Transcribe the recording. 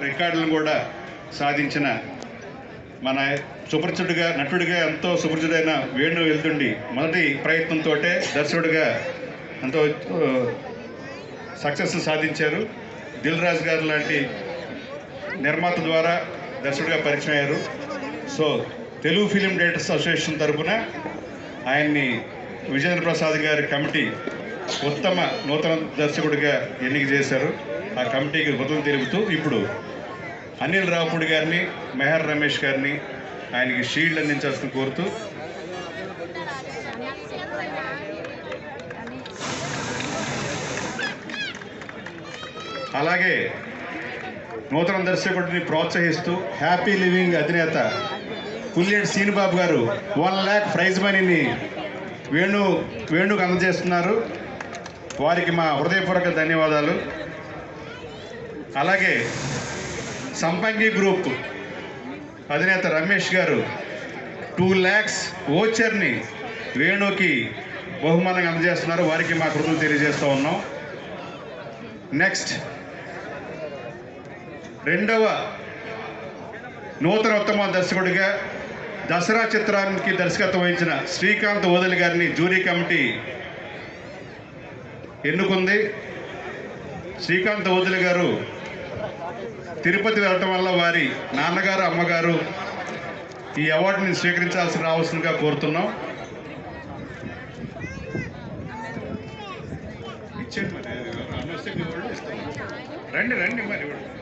రికార్డులను కూడా సాధించిన మన సుపరిచితుడిగా నటుడిగా ఎంతో సుపరిచుడైన వేణు వెళ్తుండి మొదటి ప్రయత్నంతో దర్శకుడిగా ఎంతో సక్సెస్ సాధించారు. దిల్ రాజు గారు లాంటి నిర్మాత ద్వారా దర్శకుడిగా పరిచయం అయ్యారు. So Telugu film directors association తరపున ఆయన్ని విజేంద్ర ప్రసాద్ గారి కమిటీ ఉత్తమ నూతన దర్శకుడిగా ఎన్నిక చేశారు. ఆ కమిటీకి కృతజ్ఞతలు తెలుపుతూ ఇప్పుడు అనిల్ రావుపూడి గారిని మెహర్ రమేష్ గారిని ఆయనకి షీల్డ్ అందించాల్సిన కోరుతూ అలాగే నూతన దర్శకుడిని ప్రోత్సహిస్తూ హ్యాపీ లివింగ్ అధినేత పుల్లేటి శ్రీనిబాబు గారు వన్ ల్యాక్ ప్రైజ్ మనీని వేణు వేణుకు అందజేస్తున్నారు. వారికి మా హృదయపూర్వక ధన్యవాదాలు. అలాగే సంపంగి గ్రూప్ అధినేత రమేష్ గారు టూ ల్యాక్స్ ఓచర్ని వేణుకి బహుమానంగా అందజేస్తున్నారు. వారికి మా కృతులు తెలియజేస్తూ ఉన్నాం. నెక్స్ట్ రెండవ నూతన ఉత్తమ దర్శకుడిగా దసరా చిత్రానికి దర్శకత్వం వహించిన శ్రీకాంత్ ఓదలి గారిని జూరీ కమిటీ ఎన్నుకుంది? శ్రీకాంత్ ఓదలి గారు తిరుపతి వెళ్ళటం వల్ల వారి నాన్నగారు అమ్మగారు ఈ అవార్డుని స్వీకరించాల్సి రావాల్సిందిగా కోరుతున్నాం. రండి రండి మరి ఇవ్వండి.